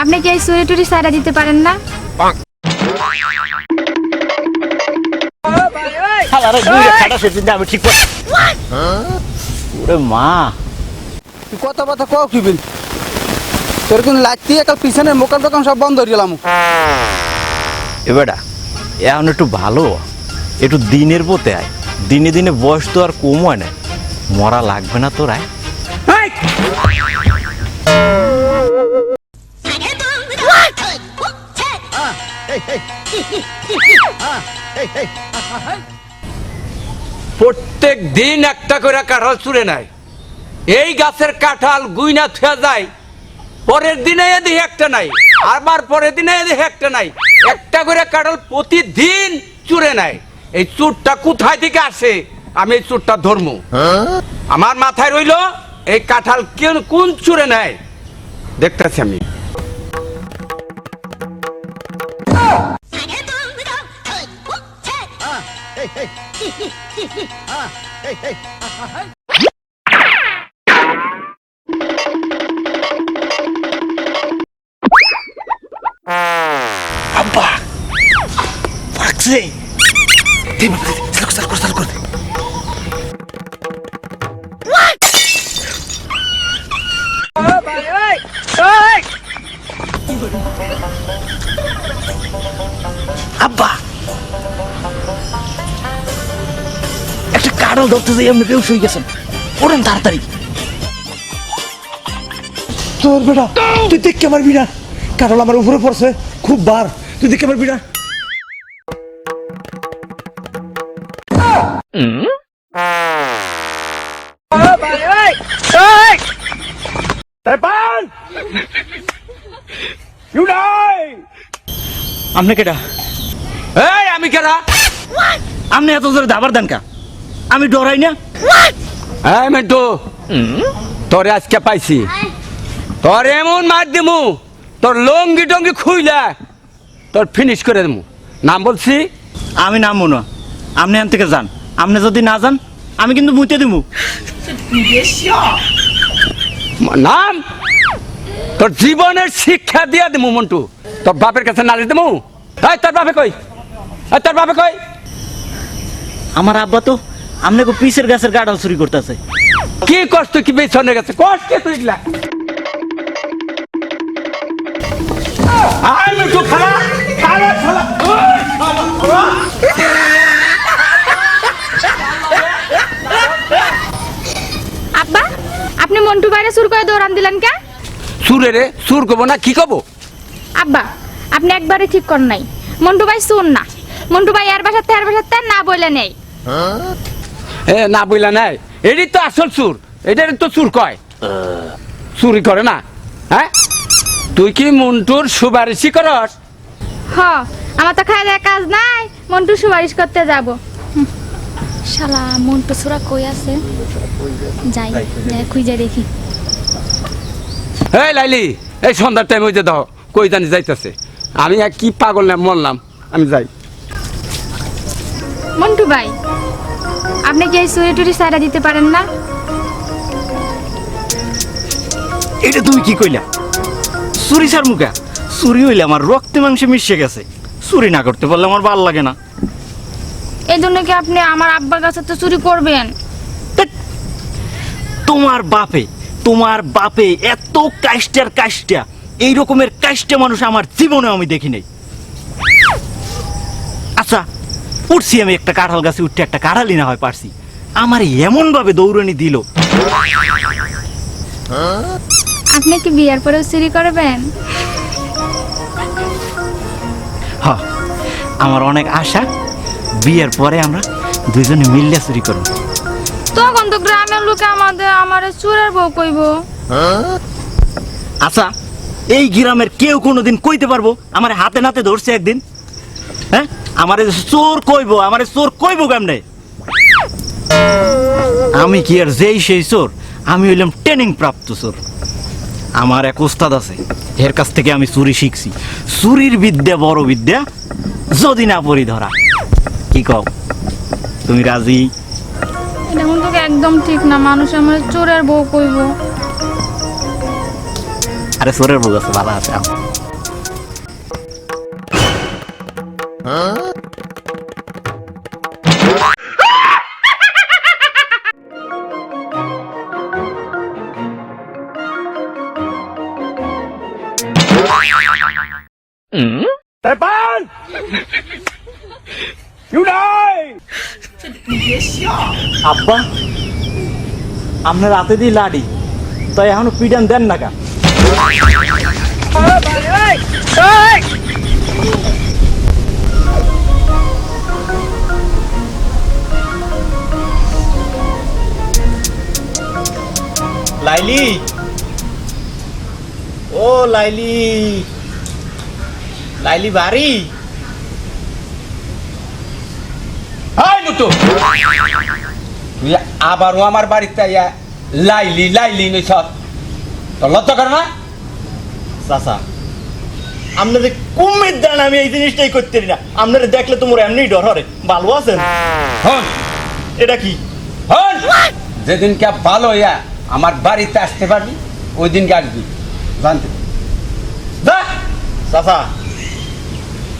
আপনি কি এই চুরি টুরি সাইডা দিতে পারেন না? শালারে দুইটা খাটা সেদিন আমি ঠিক ওরে মা। তুই কথা কথা কও কি বিল? তোর কোন লাইতি একাল পিছনের মোকাম টোকাম সব বন্ধ হয়ে এখন একটু ভালো। একটু দিনের পথে আয়। দিনে দিনে বয়স তো আর কম হয় না। মরা লাগবে না তোর আয়। প্রত্যেক দিন একটা করে কাঁঠাল চুরে নেয়। এই গাছের কাঁঠাল গুইনা থুয়া যায় পরের দিনে এদি একটা নাই আবার পরের দিনে এদি একটা নাই। একটা করে কাঁঠাল প্রতিদিন চুরে নেয়। এই চুরটা কোথায় থেকে আসে আমি এই চুরটা ধর্ম। আমার মাথায় রইল এই কাঁঠাল কেন কোন চুরে নেয়? দেখতেছি আমি। আব্বা পাকছে সাল কর কারল ধরতে যাই আপনি বেউস হয়ে গেছেন। ওরেন তাড়াতাড়ি। তোর বেটা তুই দেখতে পারবি না কারণ আমার উপরে পড়ছে খুব বার। তুই দেখতে পারবি না আপনি কেটা এই আমি কেরা আপনি এত জোরে দাবার দেন কা? আমি ডরাই না। এই মেন্টু তোরে আজকে পাইছি। তোর এমন মার দিমু তোর লঙ্গি টঙ্গি খুইলা তোর ফিনিশ করে দেবো নাম বলছি? আমি নাম মনে। আপনি এখান থেকে যান। আপনি যদি না যান আমি কিন্তু মুইতে দিব নাম? তোর জীবনের শিক্ষা দিয়া দিমু মন্টু। তোর বাপের কাছে নালিশ দিমু? এই তোর বাপে কই? এই তোর বাপে কই? আমার আব্বা তো আপনাকে পিসের গাছের গাড়াল চুরি করতেছে। কি কষ্ট কি পেছনে গেছে? কষ্ট কে তুই ইগলা? আয় মিঠু খালা খালা খালা। আব্বা আপনি মন্টু বাইরে সুর করে দৌড়ান দিলেন কে? সুরে রে সুর করব না কি কব আব্বা আপনি একবারে ঠিক কর নাই। মন্টু ভাই শুন না। মন্টু ভাই এর বাসাতে এর বাসাতে না বলে নেই। না বইলা নাই। এটি তো আসল সুর। এটার তো সুর কয়। চুরি করে না। হ্যাঁ? তুই কি মন্টুর সুপারিশি করস? হ আমার তো খাই কাজ নাই। মন্টু সুপারিশ করতে যাব। শালা মন্টু সুরা কই আছে? যাই যাই খুঁজে দেখি। এই লাইলি এই সন্ধ্যার টাইম হইতে দাও কই জানি যাইতেছে। আমি আর কি পাগল না মরলাম আমি যাই। মন্টু ভাই আপনি কি এই চুরি টুরি সাইডা দিতে পারেন না? এটা তুমি কি কইলা? চুরি সার মুখা? চুরি হইলে আমার রক্তে মাংসে মিশে গেছে। চুরি না করতে পারলে আমার ভালো লাগে না। এই জন্য কি আপনি আমার আব্বার কাছে তো চুরি করবেন? তোমার বাপে তোমার বাপে এত কাষ্টার কাষ্টা। এই রকমের কাষ্টা মানুষ আমার জীবনে আমি দেখি নাই। উঠছি আমি একটা কাঁঠাল গাছে উঠতে একটা কাঁঠালই না হয় পারছি। আমার এমন ভাবে দৌড়ানি দিল। আপনি কি বিয়ার পরেও চুরি করবেন? হ আমার অনেক আশা। বিয়ের পরে আমরা দুইজনে মিললে চুরি করব। তখন তো গ্রামের লোকে আমাদের আমার চুরের বউ কইব। আচ্ছা এই গ্রামের কেউ কোনোদিন কইতে পারব? আমার হাতে নাতে ধরছে একদিন। আমারে চোর কইব আমারে চোর কইব কেমনে? আমি কি আর যেই সেই চোর আমি হইলাম ট্রেনিং প্রাপ্ত চোর। আমার এক ওস্তাদ আছে এর কাছ থেকে আমি চুরি শিখছি। চুরির বিদ্যা বড় বিদ্যা যদি না পড়ি ধরা। কি কও? তুমি রাজি? একদম ঠিক না মানুষ আমার চোরের বউ কইব। আরে চোরের বউ আছে ভালো আছে হ্যাঁ? আব্বা আপনার রাতে দিয়ে লাড়ি তাই এখনও পিডান দেন না কা লাইলি? ও লাইলি। লাইলি বাড়ি হাই নুটু তুই আবারও আমার বাড়িতে আইয়া লাইলি লাইলি নইছ তোর লজ্জা করে না চাচা আপনাদের কুমির দেন আমি এই জিনিসটাই করতে না আপনারা দেখলে তোমার এমনি ডর হরে ভালো আছেন হন এটা কি হন যেদিনকে ভালো হইয়া আমার বাড়িতে আসতে পারবি ওই দিনকে আসবি জানতে যা চাচা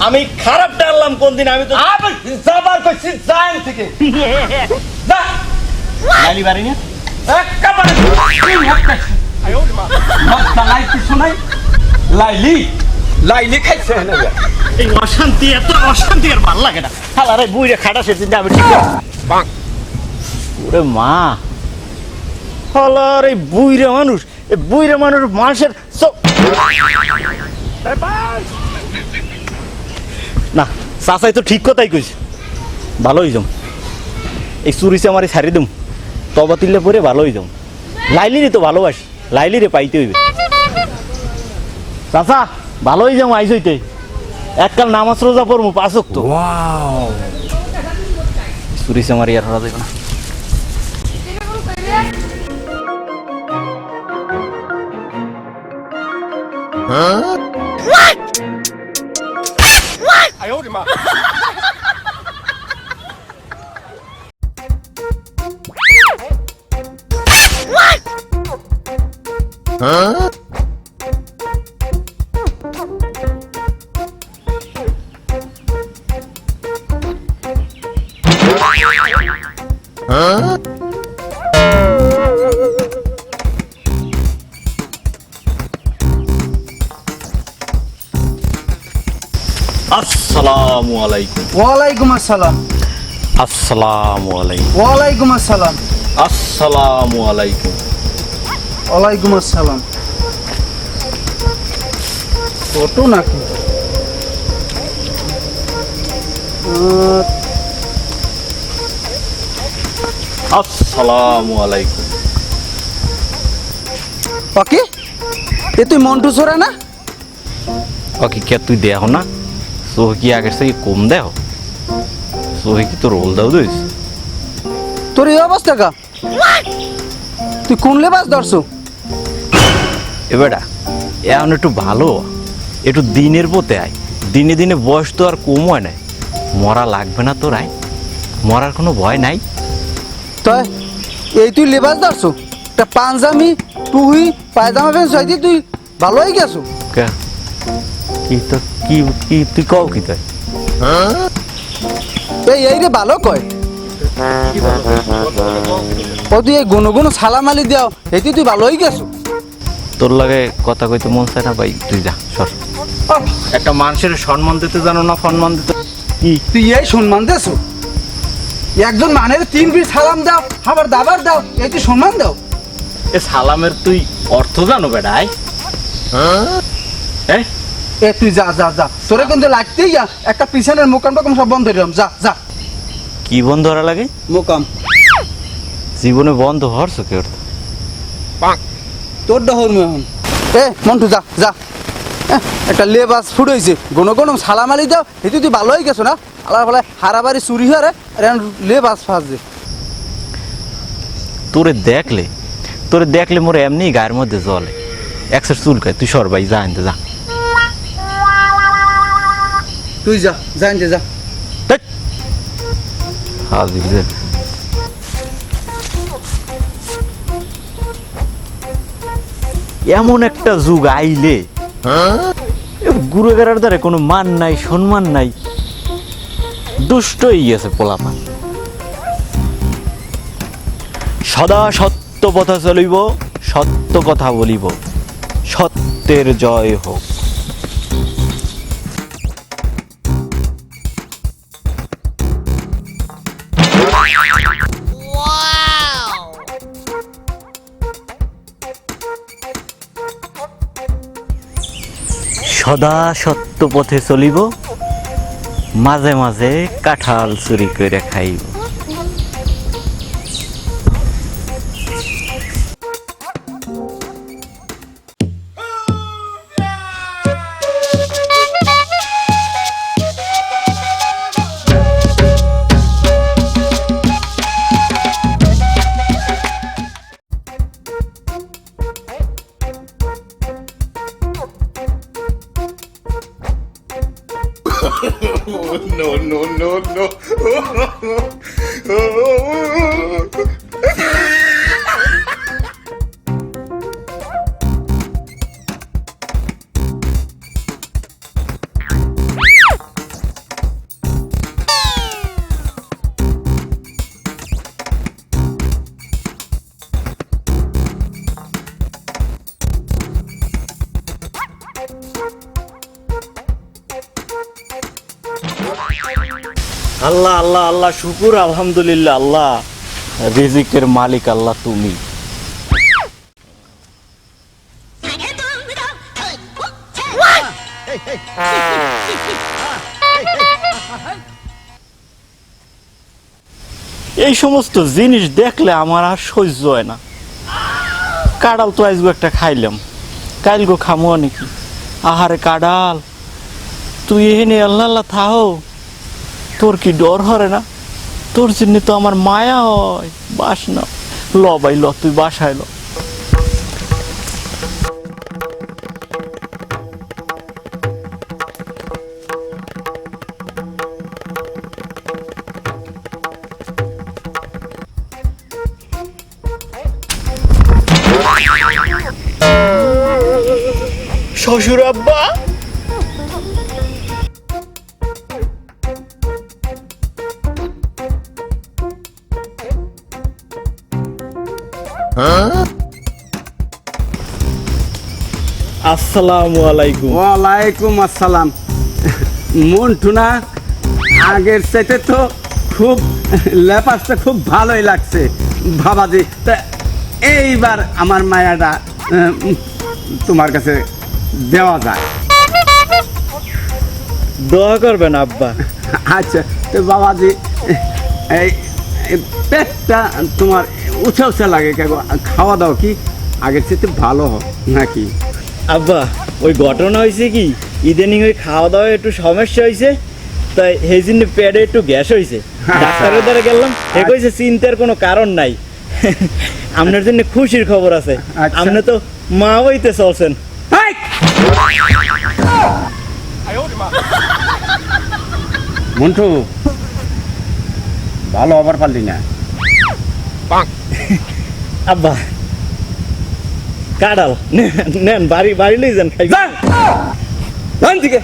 আমি খারাপ ডাললাম কোন দিন? আমি তো আবার যাবার করছি যাইন থেকে। যা লাইলি বাড়ি না একেবারে নাই কিছু নাই? লাইলি? লাইলি খাইছে না এই অশান্তি এত অশান্তি আর ভালো লাগে না। হালারে বুইরে খাটা সে চিন্তা আমি ঠিক বাং। ওরে মা। হালার বুইরে মানুষ এই বুইরে মানুষ মানুষের চ- না চাচাই তো ঠিক কথাই কইছে ভালো হয়ে যাম। এই চুরিছে আমার ছাড়ি দিম। তবা তুললে পরে ভালো হয়ে যাম। লাইলিরে তো ভালোবাসি লাইলিরে পাইতে হইবে। চাচা ভালো হয়ে যাম আইস হইতে। এককাল নামাজ রোজা পড়মু পাঁচক তো চুরিছে আমার ইয়ার হরা যাবে না আসসালামু আলাইকুম ওয়ালাইকুম আসসালাম আসসালামু আলাইকুম ওয়ালাইকুম আসসালাম আসসালামু আলাইকুম ওয়ালাইকুম আসসালাম। ফটো নাকি? আসসালামু আলাইকুম। পাকি এ তুই মন্টু সোরা না? ওকে কে তুই দেহ না? সোহে কি আগের থেকে কম দেহ? সোহে কি তোর রোল দাও দিস তোর এই অবস্থা কা? তুই কোন লেবাস ধরছো? এবারটা এখন একটু ভালো। একটু দিনের পথে আয়। দিনে দিনে বয়স তো আর কম হয় না। মরা লাগবে না তোর আয়। মরার কোনো ভয় নাই। তাই এই তুই লেবাস ধরছো? একটা পাঞ্জামি টুহি পায়জামা প্যান্ট চাইদি তুই ভালো হয়ে গেছো? কি? তো কি কি তুই কও কি তাই? এই এই রে ভালো কয়। ও তুই এই গুনো গুনো সালামালি দেও এই তুই ভালো হয়ে গেছো। তোর লাগে কথা কইতে মন চায় না ভাই তুই যা সর। একটা মানুষের সম্মান দিতে জানো না সম্মান দিতে? কি? তুই এই সম্মান দেছো একজন মানের তিন পিস সালাম দাও আবার দাবার দাও এই তুই সম্মান দাও। এ সালামের তুই অর্থ জানো বেড়াই? হ্যাঁ? এ তুই যা যা যা। তোরে কিন্তু লাগতেই যা। একটা পিছনের মোকাম টোকাম সব বন্ধ দিলাম যা যা। কি বন্ধ হরা লাগে? মোকাম। জীবনে বন্ধ হরছ কে ওর? তোর ডহর এখন। এ মন্টু যা যা। একটা লেবাস ফুট হয়েছে কোনো কোনো সালামালি দাও। এই তুই ভালো হয়ে গেছো না? আল্লাহ ফলে হারাবাড়ি চুরি হয়ে রে আর এখন লেবাস তোরে দেখলে তোরে দেখলে মোর এমনি গায়ের মধ্যে জলে একসার চুলকায় তুই সর ভাই যা আনতে যা। তুই যা যা ধ্যাৎ। হাজির এমন একটা যুগ আইলে। গুরু গেরার দ্বারা কোনো মান নাই, সম্মান নাই। দুষ্ট গেছে পোলাপান। সদা সত্য কথা চলিব, সত্য কথা বলিব। সত্যের জয় হোক। সদা সত্য পথে চলিব মাঝে মাঝে কাঁঠাল চুরি করে খাইব। আল্লাহ আল্লাহ আল্লাহ, শুকুর, আলহামদুলিল্লাহ, আল্লাহ। রিজিকের মালিক আল্লাহ তুমি। এই সমস্ত জিনিস দেখলে আমার আর সহ্য হয় না। কাডাল তো আজগো একটা খাইলাম। কালগো খামো নাকি? আহারে কাডাল, তুই এনে আল্লাহ আল্লাহ থাও। তোর কি ডর হরে না? তোর জন্য তো আমার মায়া হয়। বাস না। ল ভাই, ল, তুই বাসায় ল। শ্বশুর আব্বা? আসসালামু আলাইকুম। ওয়ালাইকুম আসসালাম। মন্টু না আগের চাইতে তো খুব লেপাসটা খুব ভালোই লাগছে বাবাজি। তা এইবার আমার মায়াটা তোমার কাছে দেওয়া যায়। দোয়া করবেন আব্বা। আচ্ছা তো বাবাজি এই এই পেটটা তোমার উঠে উঠে লাগে কেন খাওয়া দাওয়া কি? আগের চেয়ে ভালো হয় নাকি? আব্বা ওই ঘটনা হয়েছে কি? ইদানিং ওই খাওয়া দাওয়া একটু সমস্যা হয়েছে তাই সেই জন্য পেটে একটু গ্যাস হয়েছে ডাক্তারের দ্বারা গেলাম সে কইছে চিন্তার কোনো কারণ নাই। আপনার জন্য খুশির খবর আছে। আচ্ছা। আপনি তো মা হইতে চলছেন! মন্টু ভালো হবার পারলি না। আব্বা। কাডাল নেন, বাড়ি বাড়ি লই যান। খাই! যান দিকে